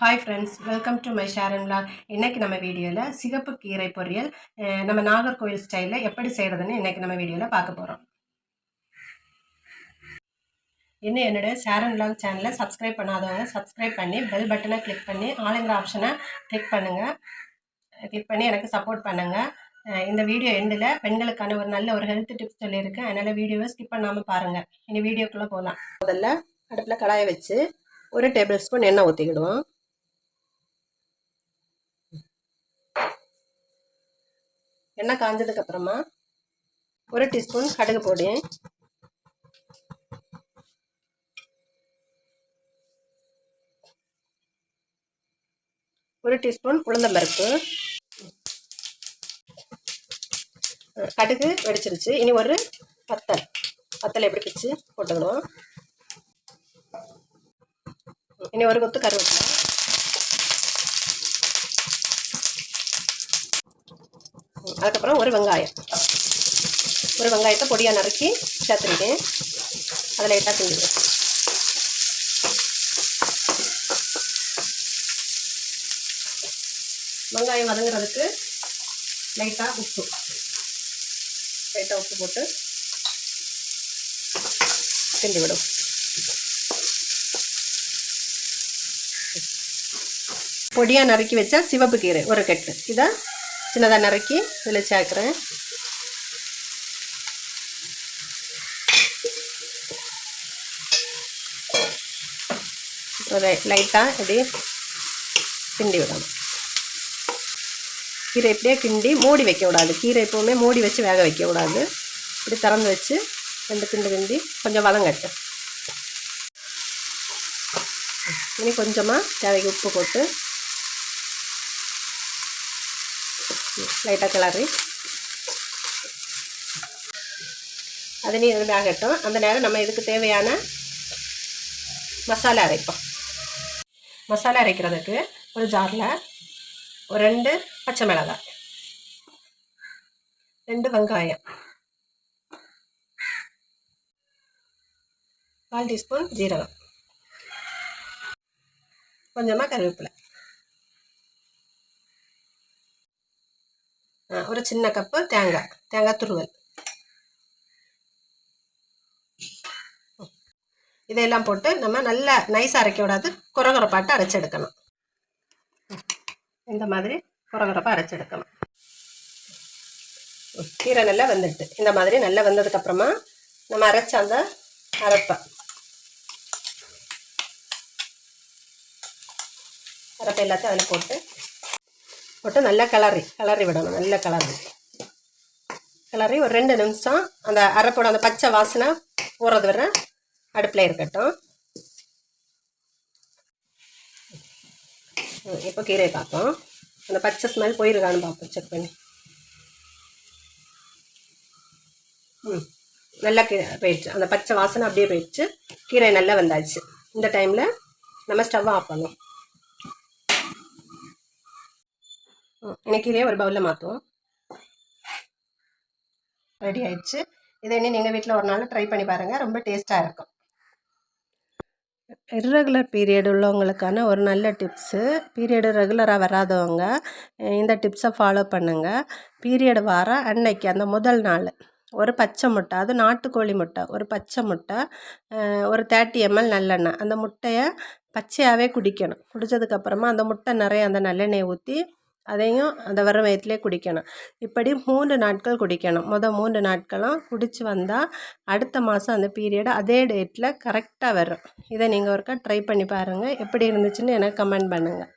Hi friends welcome to my Sharon vlog. இன்னைக்கு நம்ம வீடியோவில் சிகப்பு கீரை பொரியல் நம்ம நாகர்கோவில் ஸ்டைலில் எப்படி செய்கிறதுன்னு இன்றைக்கி நம்ம வீடியோவில் பார்க்க போகிறோம் இன்னும் என்னோடய ஷேரன் vlog சேனலை சப்ஸ்கிரைப் பண்ணாதவங்க சப்ஸ்கிரைப் பண்ணி பெல் பட்டனை கிளிக் பண்ணி ஆளுங்கிற ஆப்ஷனை கிளிக் பண்ணுங்கள் கிளிக் பண்ணி எனக்கு சப்போர்ட் பண்ணுங்கள் இந்த வீடியோ எண்டில் பெண்களுக்கான ஒரு நல்ல ஒரு ஹெல்த் டிப்ஸ் சொல்லியிருக்கேன் அதனால் வீடியோவை ஸ்கிப் பண்ணாமல் பாருங்கள் இனி வீடியோக்குள்ளே போகலாம் முதல்ல அடுப்பில் கடாயை வச்சு ஒரு டேபிள் ஸ்பூன் எண்ணெய் ஊற்றிக்கிடுவோம் எண்ணெய் காஞ்சதுக்கு அப்புறமா ஒரு டீஸ்பூன் கடுகு போடு. ஒரு டீஸ்பூன் உளுந்தம்பருப்பு கடுகு வெடிச்சிருச்சு. இனி ஒரு பத்தல் பத்தல் எப்படி பிச்சு போட்டுக்கணும் இனி ஒரு கொத்து கருவேப்பிலை. அதுக்கப்புறம் ஒரு வெங்காயம். ஒரு வெங்காயத்தை பொடியாக நறுக்கி சேர்த்துருக்கேன் அதில் லைட்டாக செஞ்சுக்கிறேன் வெங்காயம் வதங்குறதுக்கு லைட்டாக உப்பு. லைட்டாக உப்பு போட்டு கிண்டி விடும். பொடியாக நறுக்கி வச்சா சிவப்பு கீரை ஒரு கெட்டு. இதை சின்னதாக நறுக்கி இதில் சேர்க்குறேன். ஒரு லைட்டாக இப்படி கிண்டி விடணும். கீரை இப்படியே கிண்டி மூடி வைக்கக்கூடாது கீரை எப்போவுமே மூடி வச்சு வேக வைக்கக்கூடாது இப்படி திறந்து வச்சு ரெண்டு கிண்டு கிண்டி கொஞ்சம் வதங்கட்டு இனி கொஞ்சமாக தேவைக்கு உப்பு போட்டு லைட்டாக கிளறி. அது நீ அந்த நேரம் நம்ம இதுக்கு தேவையான மசாலா அரைப்போம். மசாலா அரைக்கிறதுக்கு ஒரு ஜாரில் ஒரு ரெண்டு பச்சை மிளகாய் ரெண்டு வெங்காயம் கால் டீஸ்பூன் ஜீரகம் கொஞ்சமாக கருவேப்பிலை. ஒரு சின்ன கப்பு தேங்காய் தேங்காய் துருவல். இதையெல்லாம் போட்டு நம்ம நல்லா நைஸாக அரைக்க விடாது குறகுறப்பாட்டு அரைச்செடுக்கணும். இந்த மாதிரி குறகுறப்பாக அரைச்செடுக்கணும். கீரை நல்லா வெந்துட்டு இந்த மாதிரி நல்லா வெந்ததுக்கப்புறமா நம்ம அரைச்ச அந்த அரைப்பை. அரைப்பை எல்லாத்தையும் அதில் போட்டு போட்டு நல்லா கிளறி கிளறி விடணும் நல்லா கிளறி கிளறி ஒரு ரெண்டு நிமிஷம். அந்த அரைப்போட அந்த பச்சை வாசனை போகிறது வரை அடுப்பில் இருக்கட்டும். இப்போ கீரையை பார்ப்போம் அந்த பச்சை ஸ்மெல் போயிருக்கான்னு பார்ப்போம் செக் பண்ணி. ம் நல்லா கீ போயிடுச்சு. அந்த பச்சை வாசனை அப்படியே போயிடுச்சு. கீரை நல்லா வந்தாச்சு. இந்த டைமில் நம்ம ஸ்டவ் ஆஃப் பண்ணும் இன்னைக்கு இதே ஒரு பவுலில் மாற்றுவோம் ரெடி ஆயிடுச்சு. இதை இனி நீங்கள் வீட்டில் ஒரு நாள் ட்ரை பண்ணி பாருங்கள் ரொம்ப டேஸ்ட்டாக இருக்கும். இர்ரெகுலர் பீரியட் உள்ளவங்களுக்கான ஒரு நல்ல டிப்ஸு பீரியடு ரெகுலராக வராதவங்க இந்த டிப்ஸை ஃபாலோ பண்ணுங்கள் பீரியடு வர அன்னைக்கு அந்த முதல் நாள். ஒரு பச்சை முட்டை அது நாட்டுக்கோழி முட்டை ஒரு பச்சை முட்டை ஒரு தேர்ட்டி எம்எல் நல்லெண்ணெய். அந்த முட்டையை பச்சையாகவே குடிக்கணும். குடித்ததுக்கப்புறமா அந்த முட்டை நிறைய அந்த நல்லெண்ணெயை ஊற்றி அதையும் அந்த வர வயிற்றுலேயே குடிக்கணும். இப்படி மூன்று நாட்கள் குடிக்கணும். மொதல் மூன்று நாட்களும் குடித்து வந்தால் அடுத்த மாதம் அந்த பீரியடு அதே டேட்டில் கரெக்டாக வரும். இதை நீங்கள் ஒருக்கா ட்ரை பண்ணி பாருங்கள் எப்படி இருந்துச்சுன்னு எனக்கு கமெண்ட் பண்ணுங்கள்